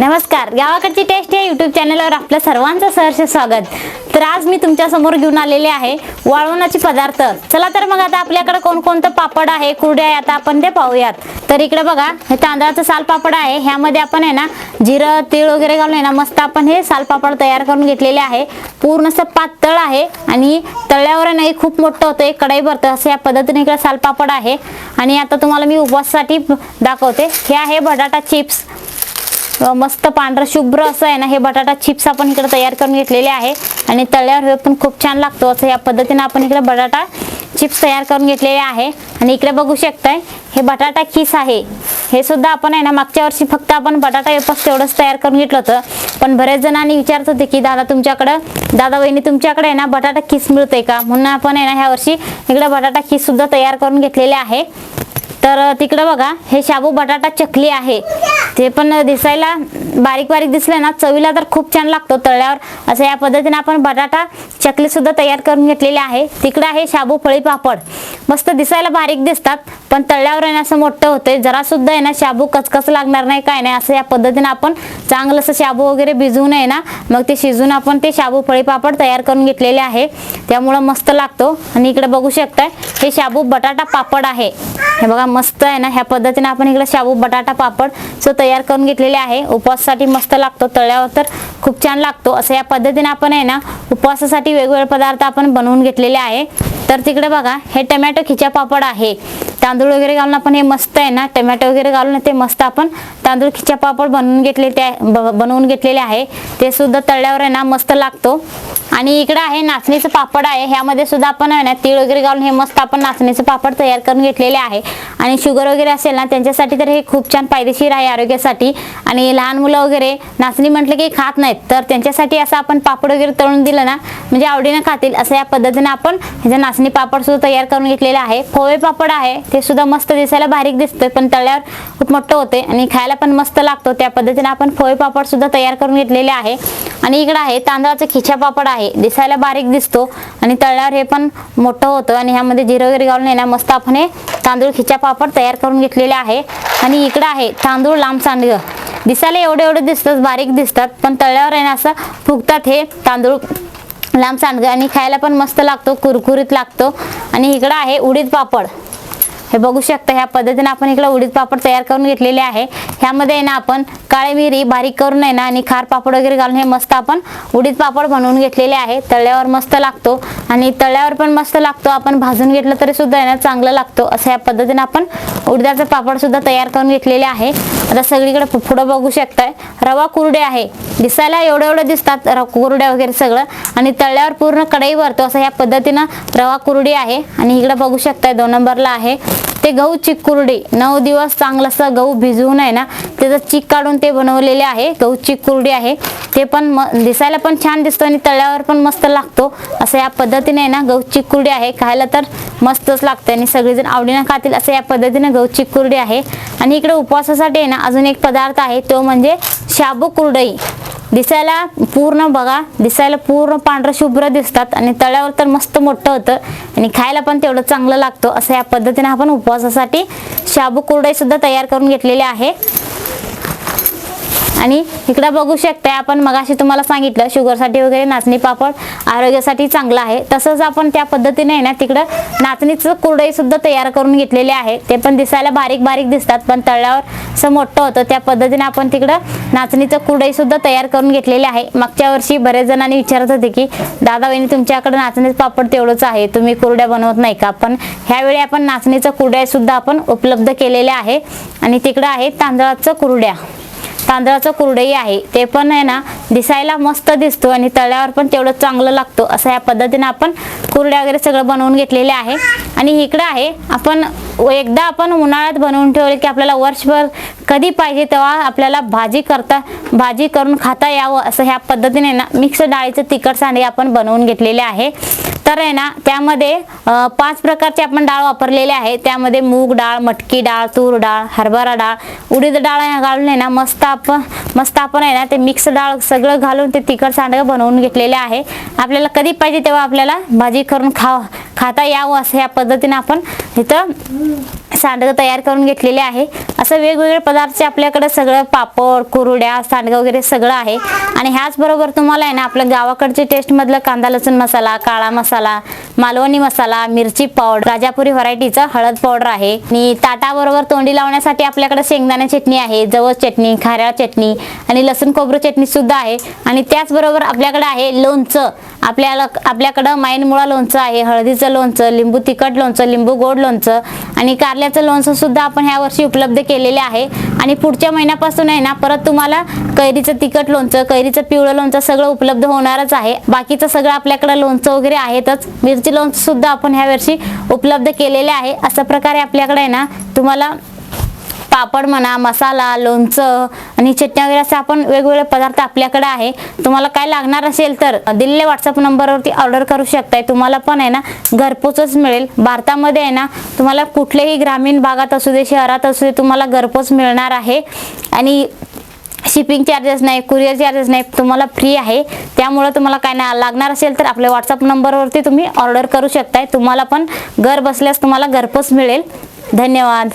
नमस्कार. गावाकडची टेस्ट या यूट्यूब चॅनलवर आपलं सर्वांचं सहर्ष स्वागत. तर आज मी तुमच्यासमोर घेऊन आलेले आहे वाळवणाचे पदार्थ. चला तर मग आता आपल्याकडे कोणकोणतं पापड आहे कुरडे आहे आता आपण ते पाहूयात. तर इकडे बघा हे तांदळाचं साल पापड आहे. ह्यामध्ये आपण आहे ना जिरं तीळ वगैरे घालून आहे ना मस्त आपण हे साल पापड तयार करून घेतलेले आहे. पूर्ण असं पातळ आहे आणि तळ्यावर नाही खूप मोठं होतं एक कढई भरतं असं या पद्धतीने इकडे साल पापड आहे. आणि आता तुम्हाला मी उपवासासाठी दाखवते. हे आहे बटाटा चिप्स. मस्त पांढरं शुभ्र असं आहे ना हे बटाटा चिप्स आपण इकडे तयार करून घेतलेले आहे. आणि तळ्यावर हे पण खूप छान लागतो. असं या पद्धतीने आपण इकडे बटाटा चिप्स तयार करून घेतलेले आहे. आणि इकडे बघू शकताय हे बटाटा किस आहे. हे सुद्धा आपण आहे ना मागच्या वर्षी फक्त आपण बटाटा वेपस तेवढंच तयार करून घेतलं होतं. पण बरेच जणांनी विचारत होते की दादा तुमच्याकडं दादा वहिनी तुमच्याकडे आहे ना बटाटा किस मिळते का? म्हणून आपण आहे ना ह्या वर्षी इकडे बटाटा किस सुद्धा तयार करून घेतलेले आहे. तर तिकडं बघा हे शाबू बटाटा चकली आहे. ते पण दिसायला बारीक बारीक दिसले ना चवीला तर खूप छान लागतो तळल्यावर. असं या पद्धतीने आपण बटाटा चकली सुद्धा तयार करून घेतलेली आहे. तिकडं आहे शाबू फळी पापड. मस्त दिसायला बारीक दिसतात पण तळल्यावर आहे ना असं मोठं होते जरा सुद्धा आहे ना शाबू कचकच लागणार नाही काय नाही असं या पद्धतीने आपण चांगलं असं शाबू वगैरे भिजवून आहे ना मग ते शिजून आपण ते शाबू फळी पापड तयार करून घेतलेले आहे. त्यामुळं मस्त लागतो. आणि इकडे बघू शकताय हे शाबू बटाटा पापड आहे. हे बघा मस्त आहे ना ह्या पद्धतीने आपण इकडे शाबू बटाटा पापड सो तयार करून घेतलेले आहे. उपवासासाठी मस्त लागतो तळ्यावर तर खूप छान लागतो. असं या पद्धतीने आपण आहे ना उपवासासाठी वेगवेगळे पदार्थ आपण बनवून घेतलेले आहे. तर तिकडे बघा हे टमॅटो खिचा पापड आहे. तांदूळ वगैरे घालून आपण हे मस्त आहे ना टमॅटो वगैरे घालून ते मस्त आपण तांदूळ खिचा पापड बनवून घेतले ते ब- बनवून घेतलेले आहे. ते सुद्धा तळल्यावर आहे ना मस्त लागतो. आणि इकडं आहे नाचणीचं पापड आहे. ह्यामध्ये सुद्धा आपण आहे ना तीळ वगैरे घालून हे मस्त आपण नाचणीचं पापड तयार करून घेतलेले आहे. आणि शुगर वगैरे असेल ना त्यांच्यासाठी तर हे खूप छान फायदेशीर आहे आरोग्यासाठी. आणि लहान मुलं वगैरे नाचणी म्हटलं की खात नाहीत. तर त्यांच्यासाठी असं आपण पापड वगैरे तळून दिलं ना म्हणजे आवडीनं खातील. असं या पद्धतीने आपण ह्याचं नाचणी पापड सुद्धा तयार करून घेतलेलं आहे. पोहे पापड आहे. ते सुद्धा मस्त दिसायला बारीक दिसतोय पण तळ्यावर खूप मोठं होते आणि खायला पण मस्त लागतो. त्या पद्धतीने आपण फोय पापड सुद्धा तयार करून घेतलेले आहे. आणि इकडं आहे तांदळाचं खिचा पापड आहे. दिसायला बारीक दिसतो आणि तळल्यावर हे पण मोठं होतं आणि ह्यामध्ये जिरं वगैरे घालून आहे ना मस्त आपण हे तांदूळ खिचा पापड तयार करून घेतलेले आहे. आणि इकडं आहे तांदूळ लांब सांडगं. दिसायला एवढे एवढे दिसतात बारीक दिसतात पण तळ्यावर आहे ना असं फुगतात हे तांदूळ लांब सांडगं आणि खायला पण मस्त लागतो कुरकुरीत लागतो. आणि इकडं आहे उडीद पापड. हे बघू शकता ह्या पद्धतीने आपण इकडे उडीद पापड तयार करून घेतलेले आहे. ह्यामध्ये आहे ना आपण काळे मिरी बारीक करून आहे ना आणि खार पापड वगैरे घालून हे मस्त आपण उडीद पापड बनवून घेतलेले आहे. तळ्यावर मस्त लागतो आणि तळ्यावर पण मस्त लागतो. आपण भाजून घेतलं तरी सुद्धा आहे ना चांगलं लागतो. असं ह्या पद्धतीने आपण उडदाचं पापड सुद्धा तयार करून घेतलेले आहे. आता सगळीकडे पुढं बघू शकताय. रवा कुरडे आहे. दिसायला एवढं एवढं दिसतात कुरड्या वगैरे सगळं. आणि तळल्यावर पूर्ण कढई भरतो. असं ह्या पद्धतीनं रवा कुरडी आहे. आणि इकडे बघू शकताय दोन नंबरला आहे. ते गहू चिक कुरडी. नऊ दिवस चांगलं असं गहू भिजवून आहे ना त्याचं चिक काढून ते बनवलेले आहे. गहू चिक कुरडी आहे. ते पण म दिसायला पण छान दिसतो आणि तळ्यावर पण मस्त लागतो. असं या पद्धतीने आहे ना गहू चिक कुरडी आहे. खायला तर मस्तच लागते आणि सगळेजण आवडीनं खातील. असं या पद्धतीने गहू चिक कुरडी आहे. आणि इकडे उपवासासाठी आहे ना अजून एक पदार्थ आहे तो म्हणजे शाबू कुरडई. दिसायला पूर्ण बघा दिसायला पूर्ण पांढरं शुभ्र दिसतात आणि तळ्यावर तर मस्त मोठं होतं आणि खायला पण तेवढं चांगलं लागतं. असं या पद्धतीने आपण उपवासासाठी शाबू कुरडई सुद्धा तयार करून घेतलेली आहे. आणि इकडं बघू शकताय आपण मगाशी तुम्हाला सांगितलं शुगरसाठी वगैरे नाचणी पापड आरोग्यासाठी चांगलं आहे. तसंच आपण त्या पद्धतीने आहे ना तिकडं नाचणीचं कुरडई सुद्धा तयार करून घेतलेले आहे. ते पण दिसायला बारीक बारीक दिसतात पण तळल्यावर असं मोठं होतं. त्या पद्धतीने आपण तिकडं नाचणीचं कुरडई सुद्धा तयार करून घेतलेले आहे. मागच्या वर्षी बरेच जणांनी विचारत होते की दादा बहिणी तुमच्याकडे नाचणीचं पापड तेवढंच आहे तुम्ही कुरड्या बनवत नाही का? पण ह्यावेळी आपण नाचणीचं कुरड्या सुद्धा आपण उपलब्ध केलेले आहे. आणि तिकडं आहे तांदळाचं कुरड्या. तांदळाचं कुरडई आहे ते पण आहे ना दिसायला मस्त दिसतो आणि तळ्यावर पण तेवढं चांगलं लागतो. असं या पद्धतीनं आपण कुरड्या वगैरे सगळं बनवून घेतलेले आहे. आणि इकडं आहे आपण एकदा आपण उन्हाळ्यात बनवून ठेवले की आपल्याला वर्षभर कधी पाहिजे तेव्हा आपल्याला भाजी करता भाजी करून खाता यावं असं ह्या पद्धतीने ना मिक्स डाळीचं तिखट सांडे आपण बनवून घेतलेले आहे. तर आहे ना त्यामध्ये पाच प्रकारचे आपण डाळ वापरलेले आहे त्यामध्ये मूग डाळ मटकी डाळ तूर डाळ हरभरा डाळ उडीद डाळ घालून आहे ना मस्त आपण मस्त आपण आहे ना ते मिक्स डाळ सगळं घालून ते तिखट सांडगं बनवून घेतलेले आहे. आपल्याला कधी पाहिजे तेव्हा आपल्याला भाजी करून खा खाता यावं असं या पद्धतीने आपण इथं सांडगं तयार करून घेतलेले आहे. असं वेगवेगळे पदार्थ आपल्याकडे सगळं पापड कुरड्या सांडगं वगैरे सगळं आहे. आणि ह्याचबरोबर तुम्हाला आहे ना आपल्या गावाकडचे टेस्टमधलं कांदा लसूण मसाला काळा मसाला मालवणी मसाला मिरची पावडर राजापुरी व्हरायटीचं हळद पावडर आहे. आणि ताटाबरोबर तोंडी लावण्यासाठी आपल्याकडे शेंगदाणा चटणी आहे जवस चटणी खाऱ्या चटणी आणि लसूण खोबरं चटणी सुद्धा आहे. आणि त्याचबरोबर आपल्याकडे आहे लोणचं. आपल्याला आपल्याकडं माईनमुळा लोणचं आहे हळदीचं लोणचं लिंबू तिखट लोणचं लिंबू गोड लोणचं आणि कारल्याचं लोणचं सुद्धा आपण ह्या वर्षी उपलब्ध केलेले आहे. आणि पुढच्या महिन्यापासून आहे ना परत तुम्हाला कैरीचं तिखट लोणचं कैरीचं पिवळं लोणचं सगळं उपलब्ध होणारच आहे. बाकीचं सगळं आपल्याकडं लोणचं वगैरे आहेतच. मिरची लोणचं सुद्धा आपण ह्या वर्षी उपलब्ध केलेले आहे. अशा प्रकारे आपल्याकडे आहे ना तुम्हाला पापड म्हणा मसाला लोणचं आणि चटणी वगैरे असे आपण वेगवेगळे पदार्थ आपल्याकडे आहे. तुम्हाला काय लागणार असेल तर दिलेल्या व्हॉट्सअप नंबरवरती ऑर्डर करू शकताय. तुम्हाला पण आहे ना घरपोचच मिळेल. भारतामध्ये आहे ना तुम्हाला कुठल्याही ग्रामीण भागात असू दे शहरात असू दे तुम्हाला घरपोच मिळणार आहे. आणि शिपिंग चार्जेस नाही कुरिअर चार्जेस नाही तुम्हाला फ्री आहे. त्यामुळं तुम्हाला काय नाही लागणार असेल तर आपल्या व्हॉट्सअप नंबरवरती तुम्ही ऑर्डर करू शकताय. तुम्हाला पण घर बसल्यास तुम्हाला घरपोच मिळेल. धन्यवाद.